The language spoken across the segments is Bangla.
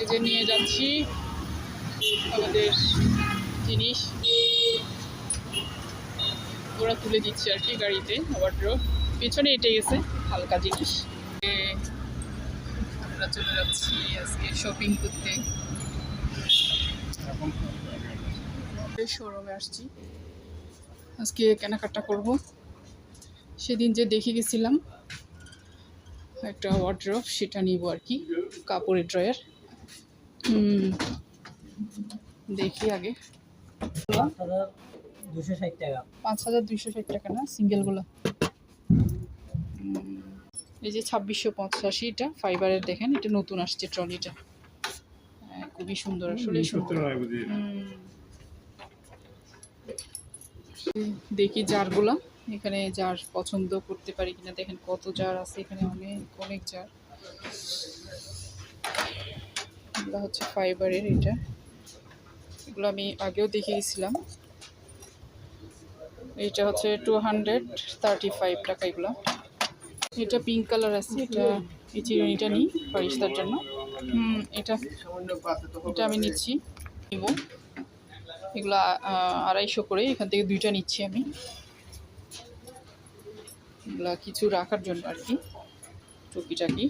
এই যে নিয়ে যাচ্ছি আমাদের জিনিস। ওরা তুলে দিচ্ছে আর কি গাড়িতে ওয়ার্ড্রোব পেছনে এটে গেছে হালকা জিনিস। আমরা চলে যাচ্ছি আজকে শপিং করতে। শোরুমে আসছি। আজকে কেনাকাটা করব। সেদিন যে দেখে গেছিলাম, একটা ওয়ার্ড্রপ সেটা নিব আর কি, কাপড়ের ড্রয়ার দেখি আগে। দুশো ষাট টাকা। পাঁচ হাজার দুইশো ষাট টাকা না সিঙ্গেলগুলো। এই যে ছাব্বিশশো পঁচাশি এটা ফাইবারের দেখেন এটা নতুন আসছে ট্রলিটা। হ্যাঁ, খুবই সুন্দর আসলে সুন্দর। হুম। দেখি জারগুলো এখানে জার পছন্দ করতে পারি কিনা দেখেন কত জার আছে এখানে অনেক অনেক জার। এগুলো হচ্ছে ফাইবারের এটা। এগুলো আমি আগেও দেখে গেছিলাম এটা হচ্ছে টু হান্ড্রেড থার্টি ফাইভ টাকা এগুলো। এটা পিঙ্ক কালার আছে, এটা এই চিরুনিটা নিই ফারিস্তার জন্য। এটা এটা আমি নিচ্ছি। নিব। এগুলো আড়াইশো করে, এখান থেকে দুইটা নিচ্ছি আমি। এগুলা কিছু রাখার জন্য আর কি। টুকিটাকি।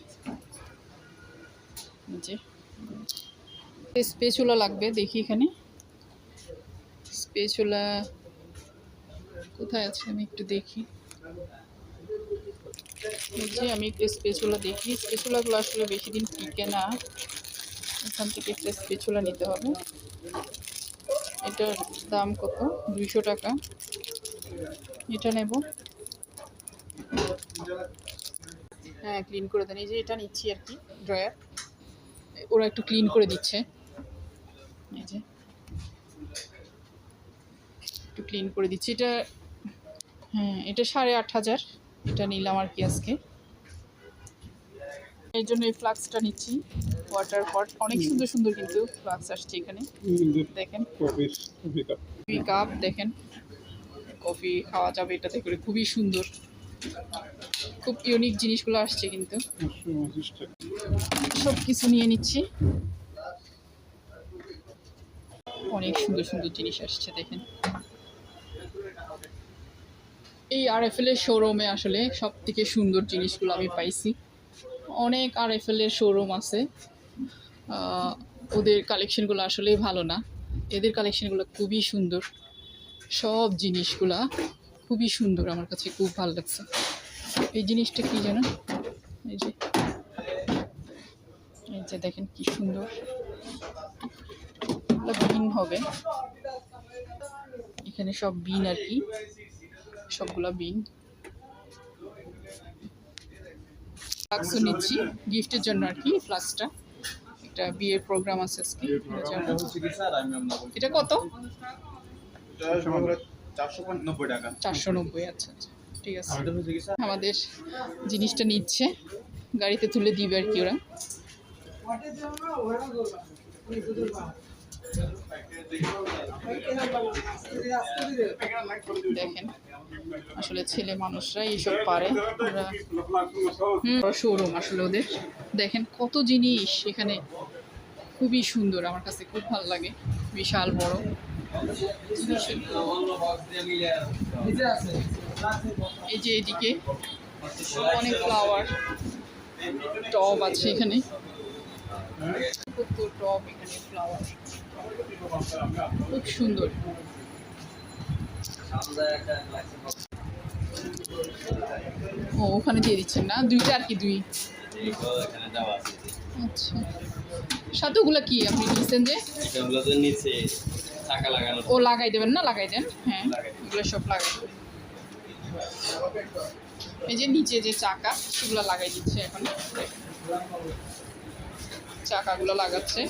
যে। স্পেচুলা লাগবে, দেখি এখানে। স্পেচুলা কোথায় আছে আমি একটু দেখি। যে আমি একটু স্পেচুলা দেখি। স্পেচুলাগুলো আসলে বেশি দিন টিকে না। এখান থেকে একটা স্পেচুলা নিতে হবে। এটার দাম কত? দুইশো টাকা। এটা নেব। হ্যাঁ ক্লিন করে দেন। এই যে এটা নিচ্ছি আর কি ড্রয়ার ওরা একটু ক্লিন করে দিচ্ছে। এই যে। একটু ক্লিন করে দিচ্ছি। এটা হ্যাঁ এটা সাড়ে আট হাজার। এটা নিলাম আর কি আজকে। এই জন্য এই ফ্লাক্সটা নিচ্ছি ওয়াটার পট অনেক সুন্দর সুন্দর কিন্তু ফ্লাক্স আসছে এখানে। দেখেন। কফি কাপ দেখেন। কফি খাওয়া যাবে এটাতে করে। খুবই সুন্দর। খুব ইউনিক জিনিসগুলো আসছে কিন্তু। সব কিছু নিয়ে নিচ্ছি। অনেক সুন্দর সুন্দর জিনিস আসছে দেখেন। এই আর এফ এল এর শোরুমে আসলে সব থেকে সুন্দর জিনিসগুলো আমি পাইছি। অনেক আর এফ এল এর শোরুম আছে। ওদের কালেকশনগুলো আসলেই ভালো না। এদের কালেকশনগুলো খুবই সুন্দর। সব জিনিসগুলা খুবই সুন্দর আমার কাছে খুব ভালো লাগছে। এই জিনিসটা কি যেন এই যে এই যে দেখেন কি সুন্দর। বিন হবে। এখানে সব বিন আর কি সবগুলা বিন। ফ্লাক্সও নিচ্ছি গিফটের জন্য আর কি ফ্লাক্সটা একটা বিয়ের প্রোগ্রাম আছে আজকে এটা কত? চারশো নব্বই টাকা। চারশো নব্বই আচ্ছা আচ্ছা ঠিক আছে। আমাদের জিনিসটা নিচ্ছে গাড়িতে তুলে দিবে আর কি ওরা। দেখেন আসলে ছেলে মানুষরা এইসব পারে ওরা শোরুম আসলে ওদের। দেখেন কত জিনিস এখানে। খুবই সুন্দর আমার কাছে খুব ভালো লাগে। বিশাল বড়। এই যে এদিকে অনেক ফ্লাওয়ার টব আছে এখানে। খুব সুন্দর। ও, ওখানে দিয়ে দিচ্ছেন না? দুইটা আর কি, দুই? আচ্ছা। সাথেগুলো কি আপনি নিচ্ছেন যে? ও লাগাই দেবেন না? লাগাই দেন। হ্যাঁ এগুলো সব লাগাই দেবেন। এই যে নিচে যে চাকা সেগুলো লাগাই দিচ্ছে এখন। চাকাগুলো লাগাচ্ছে।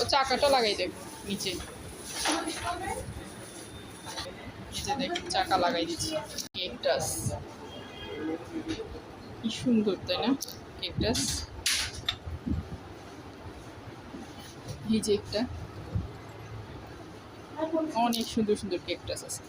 ও চাকাটা লাগাই দেব নিচে। নিচে দেখ চাকা লাগাই দিচ্ছে। কেকটাস। কি সুন্দর তাই না? কেকটাস। এই যে একটা। অনেক সুন্দর সুন্দর ক্যাকটাস আছে।